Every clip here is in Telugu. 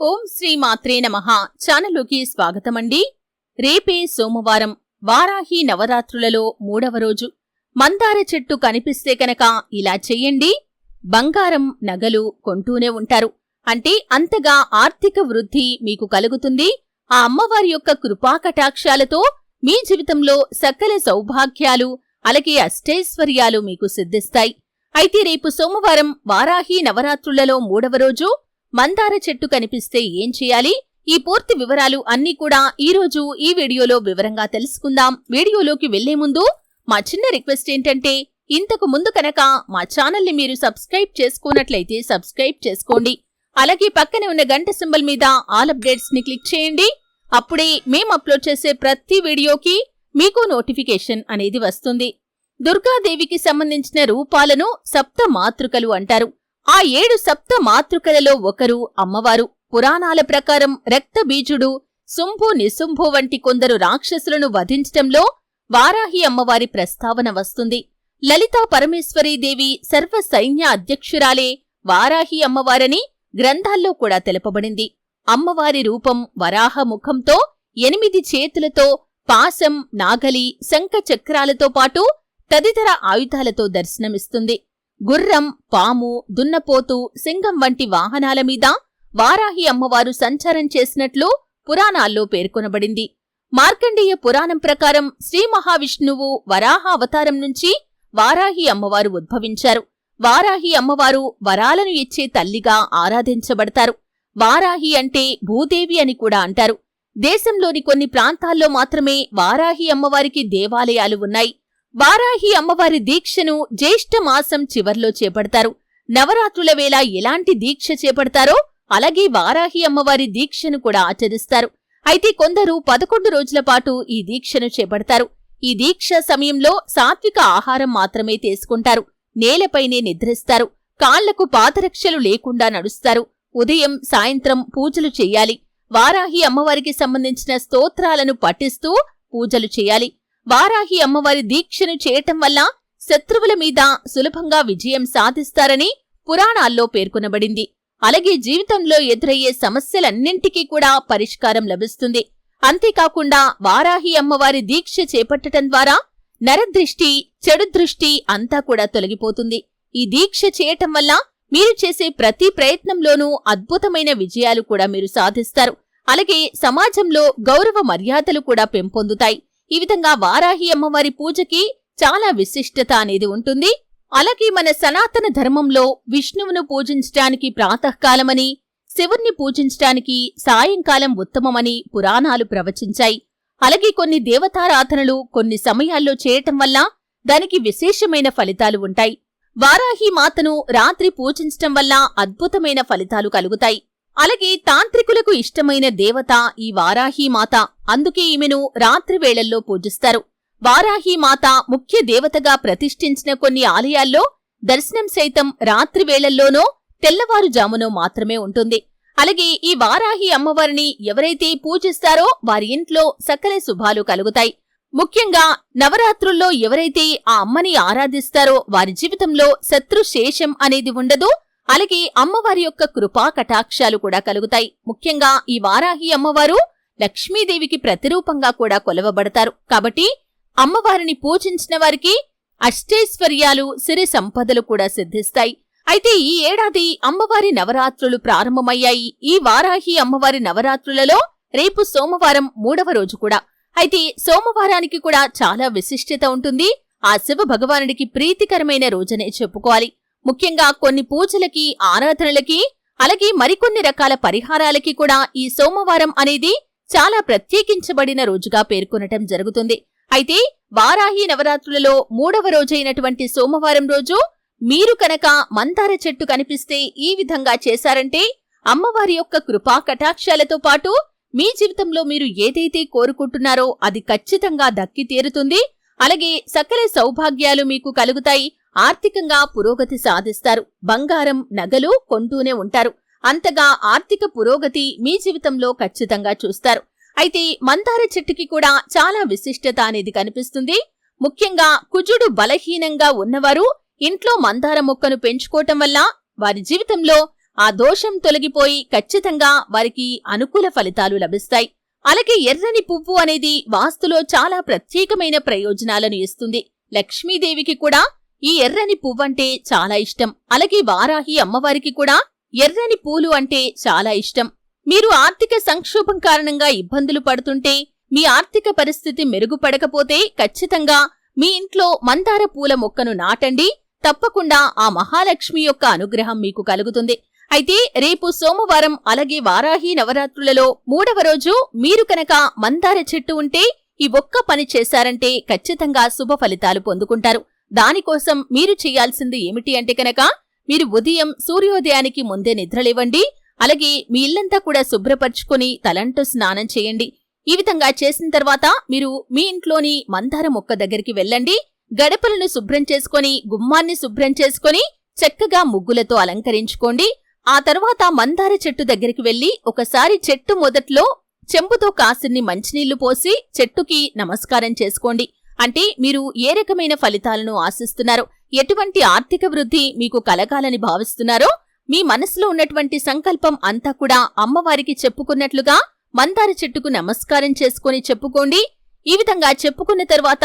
ఓం శ్రీ మాత్రే నమ. ఛానలుకి స్వాగతమండి. రేపే సోమవారం వారాహి నవరాత్రులలో మూడవ రోజు. మందార చెట్టు కనిపిస్తే కనుక ఇలా చెయ్యండి బంగారం నగలు కొంటూనే ఉంటారు. అంటే అంతగా ఆర్థిక వృద్ధి మీకు కలుగుతుంది. ఆ అమ్మవారి యొక్క కృపాకటాక్షాలతో మీ జీవితంలో సకల సౌభాగ్యాలు అలాగే అష్టైశ్వర్యాలు మీకు సిద్ధిస్తాయి. అయితే రేపు సోమవారం వారాహి నవరాత్రులలో మూడవ రోజు. మందార చెట్టు కనిపిస్తే ఏం చేయాలి? ఈ పూర్తి వివరాలు అన్నీ కూడా ఈ రోజు ఈ వీడియోలో వివరంగా తెలుసుకుందాం. వీడియోలోకి వెళ్ళే ముందు మా చిన్న రిక్వెస్ట్ ఏంటంటే ఇంతకు ముందు కనుక మా ఛానల్ని మీరు సబ్స్క్రైబ్ చేసుకున్నట్లయితే సబ్స్క్రైబ్ చేసుకోండి. అలాగే పక్కనే ఉన్న గంట సింబల్ మీద ఆల్ అప్డేట్స్ని క్లిక్ చేయండి. అప్పుడే మేము అప్లోడ్ చేసే ప్రతి వీడియోకి మీకు నోటిఫికేషన్ అనేది వస్తుంది. దుర్గాదేవికి సంబంధించిన రూపాలను సప్త మాతృకలు అంటారు. ఆ ఏడు సప్త మాతృకలలో ఒకరు అమ్మవారు. పురాణాల ప్రకారం రక్తబీజుడు శుంభు నిశుంభు వంటి కొందరు రాక్షసులను వధించటంలో వారాహి అమ్మవారి ప్రస్తావన వస్తుంది. లలితా పరమేశ్వరీదేవి సర్వ సైన్య అధ్యక్షురాలే వారాహి అమ్మవారని గ్రంథాల్లో కూడా తెలుపబడింది. అమ్మవారి రూపం వరాహ ముఖంతో ఎనిమిది చేతులతో పాశం నాగలి శంఖ చక్రాలతో పాటు తదితర ఆయుధాలతో దర్శనమిస్తుంది. గుర్రం పాము దున్నపోతు సింగం వంటి వాహనాల మీద వారాహి అమ్మవారు సంచారం చేసినట్లు పురాణాల్లో పేర్కొనబడింది. మార్కండేయ పురాణం ప్రకారం శ్రీ మహావిష్ణువు వరాహ అవతారం నుంచి వారాహి అమ్మవారు ఉద్భవించారు. వారాహి అమ్మవారు వరాలను ఇచ్చే తల్లిగా ఆరాధించబడతారు. వారాహి అంటే భూదేవి అని కూడా అంటారు. దేశంలోని కొన్ని ప్రాంతాల్లో మాత్రమే వారాహి అమ్మవారికి దేవాలయాలు ఉన్నాయి. వారాహి అమ్మవారి దీక్షను జ్యేష్ఠ మాసం చివర్లో చేపడతారు. నవరాత్రుల వేళ ఎలాంటి దీక్ష చేపడతారో అలాగే వారాహి అమ్మవారి దీక్షను కూడా ఆచరిస్తారు. అయితే కొందరు పదకొండు రోజుల పాటు ఈ దీక్షను చేపడతారు. ఈ దీక్ష సమయంలో సాత్విక ఆహారం మాత్రమే తీసుకుంటారు. నేలపైనే నిద్రిస్తారు. కాళ్ళకు పాదరక్షలు లేకుండా నడుస్తారు. ఉదయం సాయంత్రం పూజలు చెయ్యాలి వారాహి అమ్మవారికి సంబంధించిన స్తోత్రాలను పఠిస్తూ పూజలు చేయాలి. వారాహి అమ్మవారి దీక్షను చేయటం వల్ల శత్రువుల మీద సులభంగా విజయం సాధిస్తారని పురాణాల్లో పేర్కొనబడింది. అలాగే జీవితంలో ఎదురయ్యే సమస్యలన్నింటికీ కూడా పరిష్కారం లభిస్తుంది. అంతేకాకుండా వారాహి అమ్మవారి దీక్ష చేపట్టటం ద్వారా నరదృష్టి చెడు దృష్టి అంతా కూడా తొలగిపోతుంది. ఈ దీక్ష చేయటం వల్ల మీరు చేసే ప్రతి ప్రయత్నంలోనూ అద్భుతమైన విజయాలు కూడా మీరు సాధిస్తారు. అలాగే సమాజంలో గౌరవ మర్యాదలు కూడా పెంపొందుతాయి. ఈ విధంగా వారాహి అమ్మవారి పూజకి చాలా విశిష్టత అనేది ఉంటుంది. అలాగే మన సనాతన ధర్మంలో విష్ణువును పూజించటానికి ప్రాతకాలమని శివుణ్ణి పూజించటానికి సాయంకాలం ఉత్తమమని పురాణాలు ప్రవచించాయి. అలాగే కొన్ని దేవతారాధనలు కొన్ని సమయాల్లో చేయటం వల్ల దానికి విశేషమైన ఫలితాలు ఉంటాయి. వారాహి మాతను రాత్రి పూజించటం వల్ల అద్భుతమైన ఫలితాలు కలుగుతాయి. అలాగే తాంత్రికులకు ఇష్టమైన దేవత ఈ వారాహీమాత అందుకే ఈమెను రాత్రివేళల్లో పూజిస్తారు. వారాహీమాత ముఖ్య దేవతగా ప్రతిష్ఠించిన కొన్ని ఆలయాల్లో దర్శనం సైతం రాత్రివేళల్లోనో తెల్లవారుజామునో మాత్రమే ఉంటుంది. అలాగే ఈ వారాహి అమ్మవారిని ఎవరైతే పూజిస్తారో వారి ఇంట్లో సకల శుభాలు కలుగుతాయి. ముఖ్యంగా నవరాత్రుల్లో ఎవరైతే ఆ అమ్మని ఆరాధిస్తారో వారి జీవితంలో శత్రుశేషం అనేది ఉండదు అలాగే అమ్మవారి యొక్క కృపా కటాక్షాలు కూడా కలుగుతాయి. ముఖ్యంగా ఈ వారాహి అమ్మవారు లక్ష్మీదేవికి ప్రతిరూపంగా కూడా కొలవబడతారు. కాబట్టి అమ్మవారిని పూజించిన వారికి అష్టైశ్వర్యాలు సిరి సంపదలు కూడా సిద్ధిస్తాయి. అయితే ఈ ఏడాది అమ్మవారి నవరాత్రులు ప్రారంభమయ్యాయి. ఈ వారాహి అమ్మవారి నవరాత్రులలో రేపు సోమవారం మూడవ రోజు కూడా. అయితే సోమవారానికి కూడా చాలా విశిష్టత ఉంటుంది. ఆ శివ భగవానుడికి ప్రీతికరమైన రోజనే చెప్పుకోవాలి. ముఖ్యంగా కొన్ని పూజలకి ఆరాధనలకి అలాగే మరికొన్ని రకాల పరిహారాలకి కూడా ఈ సోమవారం అనేది చాలా ప్రత్యేకించబడిన రోజుగా పేర్కొనటం జరుగుతుంది. అయితే వారాహి నవరాత్రులలో మూడవ రోజైనటువంటి సోమవారం రోజు మీరు కనుక మందార చెట్టు కనిపిస్తే ఈ విధంగా చేశారంటే అమ్మవారి యొక్క కృపా కటాక్షాలతో పాటు మీ జీవితంలో మీరు ఏదైతే కోరుకుంటున్నారో అది ఖచ్చితంగా దక్కి తీరుతుంది. అలాగే సకల సౌభాగ్యాలు మీకు కలుగుతాయి. ఆర్థికంగా పురోగతి సాధిస్తారు. బంగారం నగలు కొంటూనే ఉంటారు. అంతగా ఆర్థిక పురోగతి మీ జీవితంలో ఖచ్చితంగా చూస్తారు. అయితే మందార చెట్టుకి కూడా చాలా విశిష్టత అనేది కనిపిస్తుంది. ముఖ్యంగా కుజుడు బలహీనంగా ఉన్నవారు ఇంట్లో మందార మొక్కను పెంచుకోవటం వల్ల వారి జీవితంలో ఆ దోషం తొలగిపోయి ఖచ్చితంగా వారికి అనుకూల ఫలితాలు లభిస్తాయి. అలాగే ఎర్రని పువ్వు అనేది వాస్తులో చాలా ప్రత్యేకమైన ప్రయోజనాలను ఇస్తుంది. లక్ష్మీదేవికి కూడా ఈ ఎర్రని పువ్వంటే చాలా ఇష్టం. అలాగే వారాహి అమ్మవారికి కూడా ఎర్రని పూలు అంటే చాలా ఇష్టం. మీరు ఆర్థిక సంక్షోభం కారణంగా ఇబ్బందులు పడుతుంటే మీ ఆర్థిక పరిస్థితి మెరుగుపడకపోతే ఖచ్చితంగా మీ ఇంట్లో మందార పూల మొక్కను నాటండి. తప్పకుండా ఆ మహాలక్ష్మి యొక్క అనుగ్రహం మీకు కలుగుతుంది. అయితే రేపు సోమవారం అలాగే వారాహి నవరాత్రులలో మూడవ రోజు మీరు కనుక మందార చెట్టు ఉంటే ఈ ఒక్క పని చేశారంటే ఖచ్చితంగా శుభ ఫలితాలు పొందుకుంటారు. దానికోసం మీరు చేయాల్సింది ఏమిటి అంటే కనుక మీరు ఉదయం సూర్యోదయానికి ముందే నిద్రలేవండి. అలాగే మీ ఇల్లంతా కూడా శుభ్రపరుచుకుని తలంటూ స్నానం చేయండి. ఈ విధంగా చేసిన తర్వాత మీరు మీ ఇంట్లోని మందార మొక్క దగ్గరికి వెళ్ళండి. గడపలను శుభ్రం చేసుకొని గుమ్మాన్ని శుభ్రం చేసుకొని చక్కగా ముగ్గులతో అలంకరించుకోండి. ఆ తర్వాత మందార చెట్టు దగ్గరికి వెళ్ళి ఒకసారి చెట్టు మొదట్లో చెంబుతో కాసిన్ని మంచినీళ్ళు పోసి చెట్టుకి నమస్కారం చేసుకోండి. అంటే మీరు ఏ రకమైన ఫలితాలను ఆశిస్తున్నారో? ఎటువంటి ఆర్థిక వృద్ధి మీకు కలగాలని భావిస్తున్నారో మీ మనసులో ఉన్నటువంటి సంకల్పం అంతా కూడా అమ్మవారికి చెప్పుకున్నట్లుగా మందార చెట్టుకు నమస్కారం చేసుకొని చెప్పుకోండి. ఈ విధంగా చెప్పుకున్న తర్వాత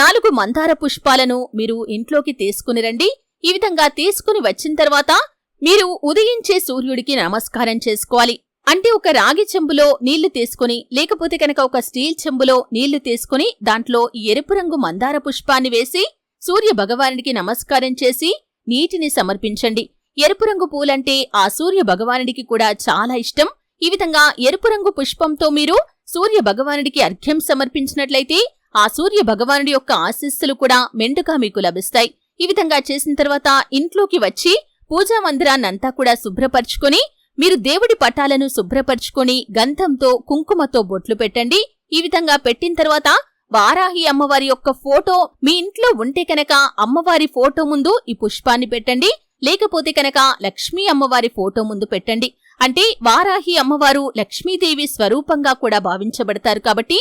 నాలుగు మందార పుష్పాలను మీరు ఇంట్లోకి తీసుకుని రండి. ఈ విధంగా తీసుకుని వచ్చిన తర్వాత మీరు ఉదయించే సూర్యుడికి నమస్కారం చేసుకోవాలి. అంటే ఒక రాగి చెంబులో నీళ్ళు తీసుకుని లేకపోతే కనుక ఒక స్టీల్ చెంబులో నీళ్ళు తీసుకుని దాంట్లో ఎరుపు రంగు మందార పుష్పాన్ని వేసి సూర్య భగవానుడికి నమస్కారం చేసి నీటిని సమర్పించండి. ఎరుపు రంగు పూలంటే ఆ సూర్య భగవానుడికి కూడా చాలా ఇష్టం. ఈ విధంగా ఎరుపు రంగు పుష్పంతో మీరు సూర్య భగవానుడికి అర్ఘ్యం సమర్పించినట్లయితే ఆ సూర్య భగవానుడి యొక్క ఆశీస్సులు కూడా మెండుగా మీకు లభిస్తాయి. ఈ విధంగా చేసిన తర్వాత ఇంట్లోకి వచ్చి పూజా మందిరాన్నంతా కూడా శుభ్రపరచుకొని మీరు దేవుడి పటాలను శుభ్రపరచుకొని గంధంతో కుంకుమతో బొట్లు పెట్టండి. ఈ విధంగా పెట్టిన తర్వాత వారాహి అమ్మవారి యొక్క ఫోటో మీ ఇంట్లో ఉంటే కనుక అమ్మవారి ఫోటో ముందు ఈ పుష్పాన్ని పెట్టండి. లేకపోతే కనుక లక్ష్మీ అమ్మవారి ఫోటో ముందు పెట్టండి. అంటే వారాహి అమ్మవారు లక్ష్మీదేవి స్వరూపంగా కూడా భావించబడతారు కాబట్టి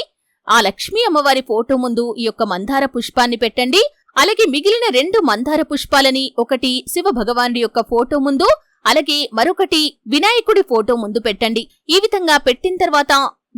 ఆ లక్ష్మీ అమ్మవారి ఫోటో ముందు ఈ యొక్క మందార పుష్పాన్ని పెట్టండి. అలాగే మిగిలిన రెండు మందార పుష్పాలని ఒకటి శివ భగవానుడి యొక్క ఫోటో ముందు అలాగే మరొకటి వినాయకుడి ఫోటో ముందు పెట్టండి. ఈ విధంగా పెట్టిన తర్వాత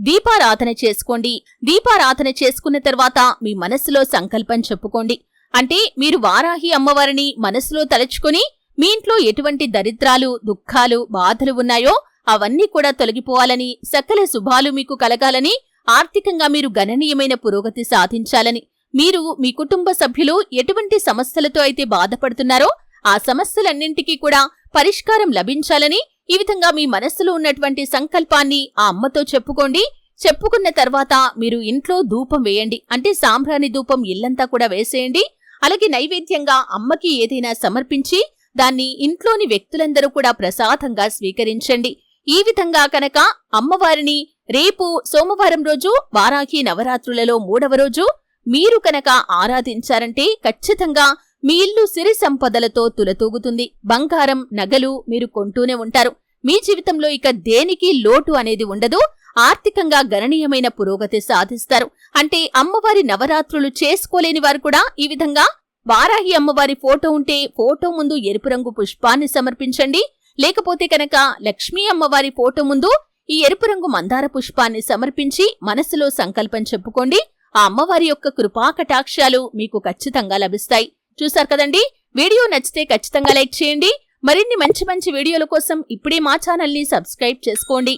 దీపారాధన చేసుకోండి. దీపారాధన చేసుకున్న తర్వాత మీ మనస్సులో సంకల్పం చెప్పుకోండి. అంటే మీరు వారాహి అమ్మవారిని మనస్సులో తలుచుకుని మీ ఇంట్లో ఎటువంటి దరిద్రాలు దుఃఖాలు బాధలు ఉన్నాయో అవన్నీ కూడా తొలగిపోవాలని సకల శుభాలు మీకు కలగాలని ఆర్థికంగా మీరు గణనీయమైన పురోగతి సాధించాలని మీరు మీ కుటుంబ సభ్యులు ఎటువంటి సమస్యలతో అయితే బాధపడుతున్నారో ఆ సమస్యలన్నింటికీ కూడా పరిష్కారం లభించాలని ఈ విధంగా మీ మనస్సులో ఉన్నటువంటి సంకల్పాన్ని ఆ అమ్మతో చెప్పుకోండి. చెప్పుకున్న తర్వాత మీరు ఇంట్లో ధూపం వేయండి. అంటే సాంబ్రాణి ధూపం ఇల్లంతా కూడా వేసేయండి. అలాగే నైవేద్యంగా అమ్మకి ఏదైనా సమర్పించి దాన్ని ఇంట్లోని వ్యక్తులందరూ కూడా ప్రసాదంగా స్వీకరించండి. ఈ విధంగా కనుక అమ్మవారిని రేపు సోమవారం రోజు వారాహి నవరాత్రులలో మూడవ రోజు మీరు కనుక ఆరాధించారంటే ఖచ్చితంగా మీ ఇల్లు సిరి సంపదలతో తులతూగుతుంది. బంగారం నగలు మీరు కొంటూనే ఉంటారు. మీ జీవితంలో ఇక దేనికి లోటు అనేది ఉండదు. ఆర్థికంగా గణనీయమైన పురోగతి సాధిస్తారు. అంటే అమ్మవారి నవరాత్రులు చేసుకోలేని వారు కూడా ఈ విధంగా వారాహి అమ్మవారి ఫోటో ఉంటే ఫోటో ముందు ఎరుపు రంగు పుష్పాన్ని సమర్పించండి. లేకపోతే కనుక లక్ష్మీ అమ్మవారి ఫోటో ముందు ఈ ఎరుపు రంగు మందార పుష్పాన్ని సమర్పించి మనసులో సంకల్పం చెప్పుకోండి. ఆ అమ్మవారి యొక్క కృపా కటాక్షాలు మీకు ఖచ్చితంగా లభిస్తాయి. చూశారు కదండి? వీడియో నచ్చితే ఖచ్చితంగా లైక్ చేయండి. మరిన్ని మంచి మంచి వీడియోల కోసం ఇప్పుడే మా ఛానల్ని సబ్స్క్రైబ్ చేసుకోండి.